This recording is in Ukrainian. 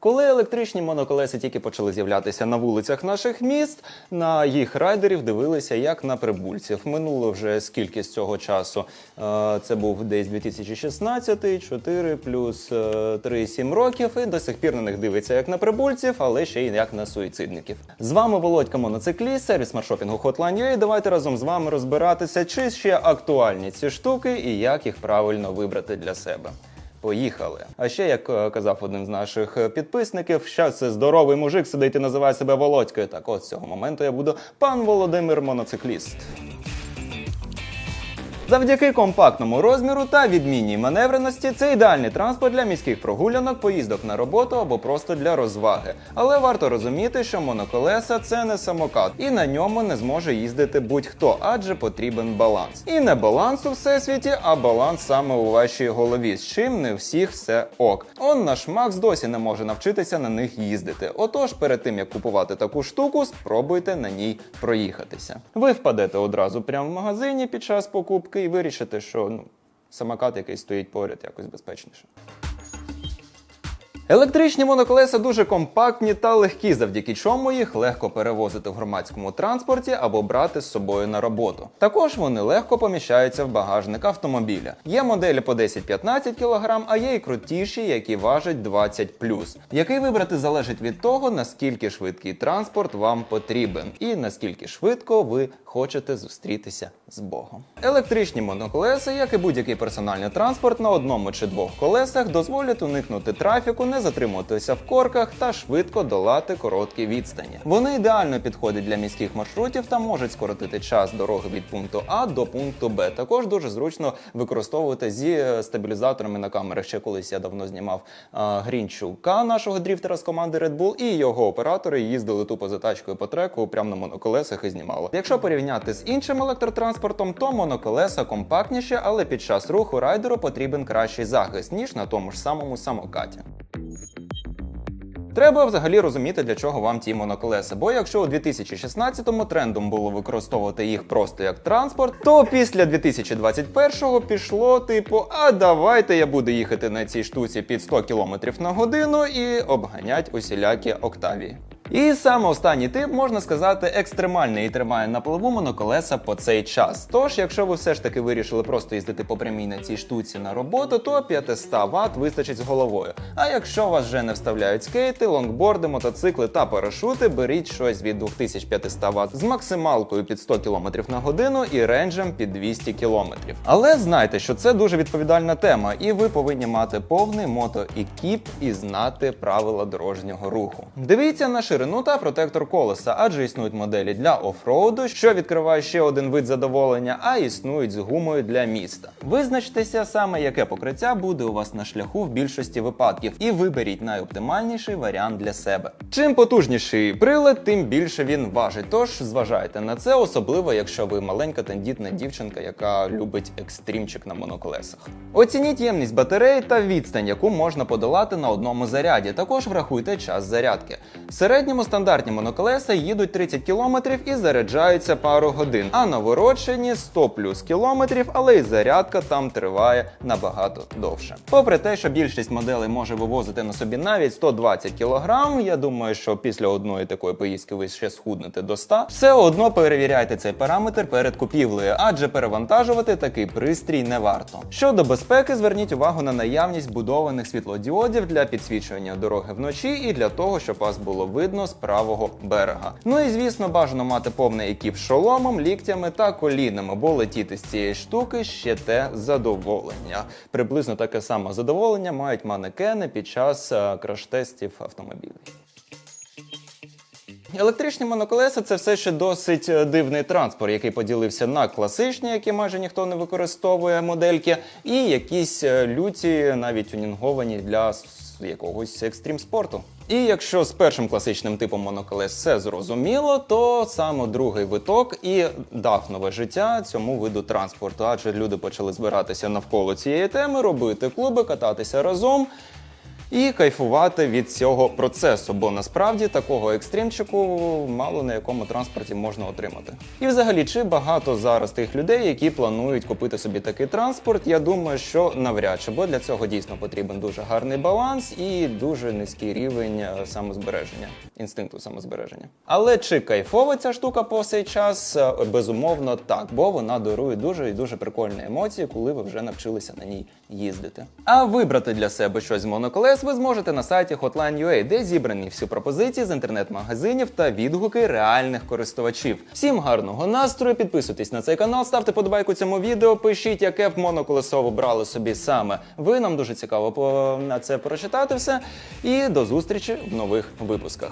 Коли електричні моноколеса тільки почали з'являтися на вулицях наших міст, на їх райдерів дивилися як на прибульців. Минуло вже скільки з цього часу. Е, Це був десь 2016, 4 плюс е, 3, 7 років, і до сих пір на них дивиться як на прибульців, але ще й як на суїцидників. З вами Володька Моноцикліст, сервіс маршопінгу Hotline.ua. Давайте разом з вами розбиратися, чи ще актуальні ці штуки і як їх правильно вибрати для себе. Поїхали. А ще, як е, казав один з наших е, підписників, що це здоровий мужик сидить і називає себе Володькою. Так от з цього моменту я буду пан Володимир Моноцикліст. Завдяки компактному розміру та відмінній маневреності це ідеальний транспорт для міських прогулянок, поїздок на роботу або просто для розваги. Але варто розуміти, що моноколеса це не самокат, і на ньому не зможе їздити будь-хто, адже потрібен баланс. І не баланс у всесвіті, а баланс саме у вашій голові, з чим не всіх все ок. Он наш Макс досі не може навчитися на них їздити. Отож, перед тим як купувати таку штуку, спробуйте на ній проїхатися. Ви впадете одразу прямо в магазині під час покупки і вирішити, що ну, самокат, який стоїть поряд, якось безпечніше. Електричні моноколеса дуже компактні та легкі, завдяки чому їх легко перевозити в громадському транспорті або брати з собою на роботу. Також вони легко поміщаються в багажник автомобіля. Є моделі по 10-15 кг, а є і крутіші, які важать 20 Який вибрати залежить від того, наскільки швидкий транспорт вам потрібен і наскільки швидко ви хочете зустрітися з Богом. Електричні моноколеса, як і будь-який персональний транспорт на одному чи двох колесах, дозволять уникнути трафіку, не затримуватися в корках та швидко долати короткі відстані. Вони ідеально підходять для міських маршрутів та можуть скоротити час дороги від пункту А до пункту Б. Також дуже зручно використовувати зі е, стабілізаторами на камерах. Ще колись я давно знімав а, Грінчука, нашого дріфтера з команди Red Bull, і його оператори їздили тупо за тачкою по треку прямо на моноколесах і знімали. Якщо порівняти з іншим електротранспортом, то моноколеса компактніші, але під час руху райдеру потрібен кращий захист ніж на тому ж самому самокаті. Треба взагалі розуміти, для чого вам ті моноколеса. Бо якщо у 2016-му трендом було використовувати їх просто як транспорт, то після 2021-го пішло типу: а давайте я буду їхати на цій штуці під 100 км на годину і обганять усілякі октавії. І саме останній тип, можна сказати, екстремальний і тримає на плаву моноколеса по цей час. Тож, якщо ви все ж таки вирішили просто їздити по прямій на цій штуці на роботу, то 500 Вт вистачить з головою. А якщо вас вже не вставляють скейти, лонгборди, мотоцикли та парашути, беріть щось від 2500 Вт з максималкою під 100 км на годину і рейнджем під 200 км. Але знайте, що це дуже відповідальна тема, і ви повинні мати повний мотоекіп і знати правила дорожнього руху. Дивіться на ширину та протектор колеса, адже існують моделі для офроуду, що відкриває ще один вид задоволення, а існують з гумою для міста. Визначтеся саме, яке покриття буде у вас на шляху в більшості випадків, і виберіть найоптимальніший варіант для себе. Чим потужніший прилад, тим більше він важить. Тож зважайте на це, особливо якщо ви маленька тендітна дівчинка, яка любить екстрімчик на моноколесах. Оцініть ємність батареї та відстань, яку можна подолати на одному заряді. Також врахуйте час зарядки. В середньому стандартні моноколеса їдуть 30 км і заряджаються пару годин, а наворочені 100 плюс кілометрів, але й зарядка там триває набагато довше. Попри те, що більшість моделей може вивозити на собі навіть 120 кг, я думаю, що після одної такої поїздки ви ще схуднете до 100, все одно перевіряйте цей параметр перед купівлею, адже перевантажувати такий пристрій не варто. Щодо безпеки, зверніть увагу на наявність будованих світлодіодів для підсвічування дороги вночі і для того, щоб вас було видно з правого берега. Ну і звісно, бажано мати повний екіп шоломом, ліктями та колінами, бо летіти з цієї штуки ще те задоволення. Приблизно таке саме задоволення мають манекени під час е, краш-тестів автомобілів. Електричні моноколеса це все ще досить е, дивний транспорт, який поділився на класичні, які майже ніхто не використовує модельки, і якісь е, люті, навіть тюнінговані для якогось екстрім спорту. І якщо з першим класичним типом моноколес все зрозуміло, то саме другий виток і дав нове життя цьому виду транспорту, адже люди почали збиратися навколо цієї теми, робити клуби, кататися разом. І кайфувати від цього процесу, бо насправді такого екстримчику мало на якому транспорті можна отримати. І взагалі, чи багато зараз тих людей, які планують купити собі такий транспорт, я думаю, що навряд чи, бо для цього дійсно потрібен дуже гарний баланс і дуже низький рівень е, самозбереження, інстинкту самозбереження. Але чи кайфова ця штука по цей час? Е, Безумовно, так, бо вона дарує дуже і дуже прикольні емоції, коли ви вже навчилися на ній їздити. А вибрати для себе щось з моноколес ви зможете на сайті Hotline.ua, де зібрані всі пропозиції з інтернет-магазинів та відгуки реальних користувачів. Всім гарного настрою, підписуйтесь на цей канал, ставте подобайку цьому відео, пишіть, яке б моноколесо ви брали собі саме. Ви нам дуже цікаво по- на це прочитати все. І до зустрічі в нових випусках.